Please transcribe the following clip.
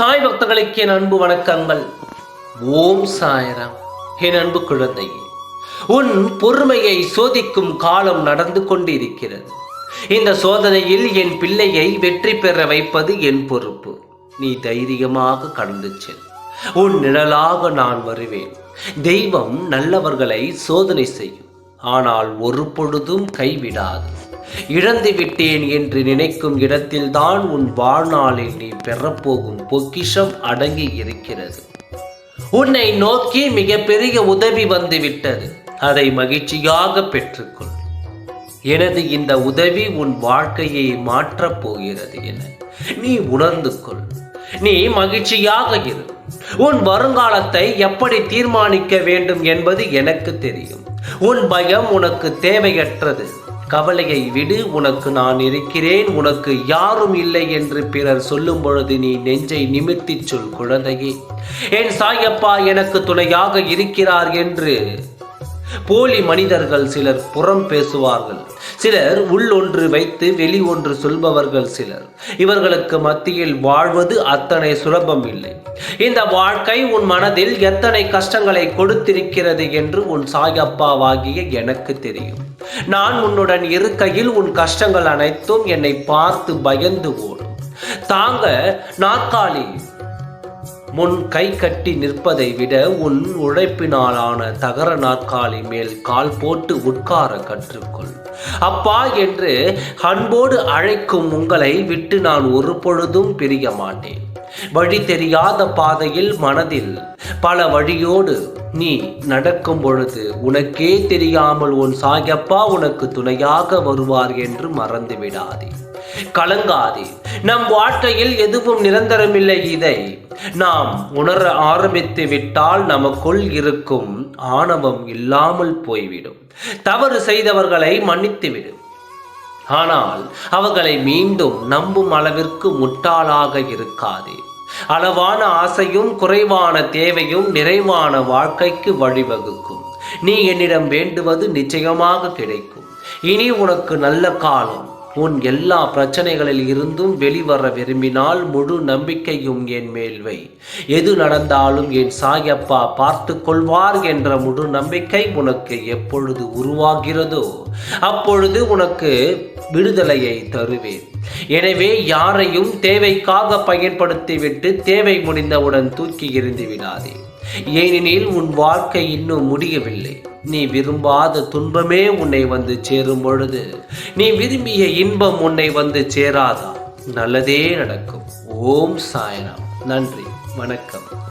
சாய் பக்தர்களுக்கு என் அன்பு வணக்கங்கள். ஓம் சாயராம். என் அன்பு குழந்தையே உன் பொறுமையை சோதிக்கும் காலம் நடந்து கொண்டிருக்கிறது. இந்த சோதனையில் என் பிள்ளையை வெற்றி பெற வைப்பது என் பொறுப்பு. நீ தைரியமாக கடந்து செல். உன் நிழலாக நான் வருவேன். தெய்வம் நல்லவர்களை சோதனை செய்யும். ஆனால் ஒரு பொழுதும் கைவிடாது. இழந்து விட்டேன் என்று நினைக்கும் இடத்தில்தான் உன் வாழ்நாளில் நீ பெறப்போகும் பொக்கிஷம் அடங்கி இருக்கிறது. உன்னை நோக்கி மிகப்பெரிய உதவி வந்து விட்டது. அதை மகிழ்ச்சியாக பெற்றுக்கொள். எனது இந்த உதவி உன் வாழ்க்கையை மாற்றப் போகிறது என நீ உணர்ந்து கொள். நீ மகிழ்ச்சியாக இரு. உன் வருங்காலத்தை எப்படி தீர்மானிக்க வேண்டும் என்பது எனக்கு தெரியும். உன் பயம் உனக்கு தேவையற்றது. கவலையை விடு உனக்கு நான் இருக்கிறேன் உனக்கு யாரும் இல்லை என்று பிறர் சொல்லும் பொழுது நீ நெஞ்சை நிமிர்த்திச் சொல் குழந்தையே. என் சாயப்பா எனக்கு துணையாக இருக்கிறார் என்று போலி மனிதர்கள் சிலர் புறம் பேசுவார்கள். சிலர் உள் ஒன்று வைத்து வெளி ஒன்று சொல்பவர்கள் சிலர். இவர்களுக்கு மத்தியில் வாழ்வது அத்தனை சுலபம் இல்லை. இந்த வாழ்க்கை உன் மனதில் எத்தனை கஷ்டங்களை கொடுத்திருக்கிறது என்று உன் சாயப்பாவாகிய எனக்கு தெரியும். நான் உன்னுடன் இருக்கையில் உன் கஷ்டங்கள் அனைத்தும் என்னை பார்த்து பயந்து ஓடும். தாங்க நாற்காலி முன் கை கட்டி நிற்பதை விட உன் உழைப்பினாலான தகர நாற்காலி மேல் கால் போட்டு உட்கார கற்றுக்கொள். அப்பா என்று அன்போடு அழைக்கும் உங்களை விட்டு நான் ஒரு பொழுதும் பிரிய மாட்டேன். வழி தெரியாத பாதையில் மனதில் பல வழியோடு நீ நடக்கும் பொழுது உனக்கே தெரியாமல் உன் சாயப்பா உனக்கு துணையாக வருவார் என்று மறந்து விடாதே. கலங்காதே. நம் வாழ்க்கையில் எதுவும் நிரந்தரமில்லை இதை. நாம் உணர ஆரம்பித்து விட்டால் நமக்குள் இருக்கும் ஆணவம் இல்லாமல் போய்விடும். தவறு செய்தவர்களை மன்னித்துவிடும் ஆனால் அவர்களை மீண்டும் நம்பும் அளவிற்கு முட்டாளாக இருக்காதே. அளவான ஆசையும் குறைவான தேவையும் நிறைவான வாழ்க்கைக்கு வழிவகுக்கும். நீ என்னிடம் வேண்டுவது நிச்சயமாக கிடைக்கும். இனி உனக்கு நல்ல காலம். உன் எல்லா பிரச்சனைகளில் இருந்தும் வெளிவர விரும்பினால் முழு நம்பிக்கையும் என் மேல்வை எது நடந்தாலும் என் சாயப்பா பார்த்து கொள்வார் என்ற முழு நம்பிக்கை உனக்கு எப்பொழுது உருவாகிறதோ அப்பொழுது உனக்கு விடுதலையை தருவேன். எனவே யாரையும் தேவைக்காக பயன்படுத்திவிட்டு தேவை முடிந்தவுடன் தூக்கி எறிந்து விடாதே. ஏனெனில் உன் வாழ்க்கை இன்னும் முடியவில்லை. நீ விரும்பாத துன்பமே உன்னை வந்து சேரும் பொழுது. நீ விரும்பிய இன்பம் உன்னை வந்து சேராதா? நல்லதே நடக்கும். ஓம் சாய்ராம். நன்றி. வணக்கம்.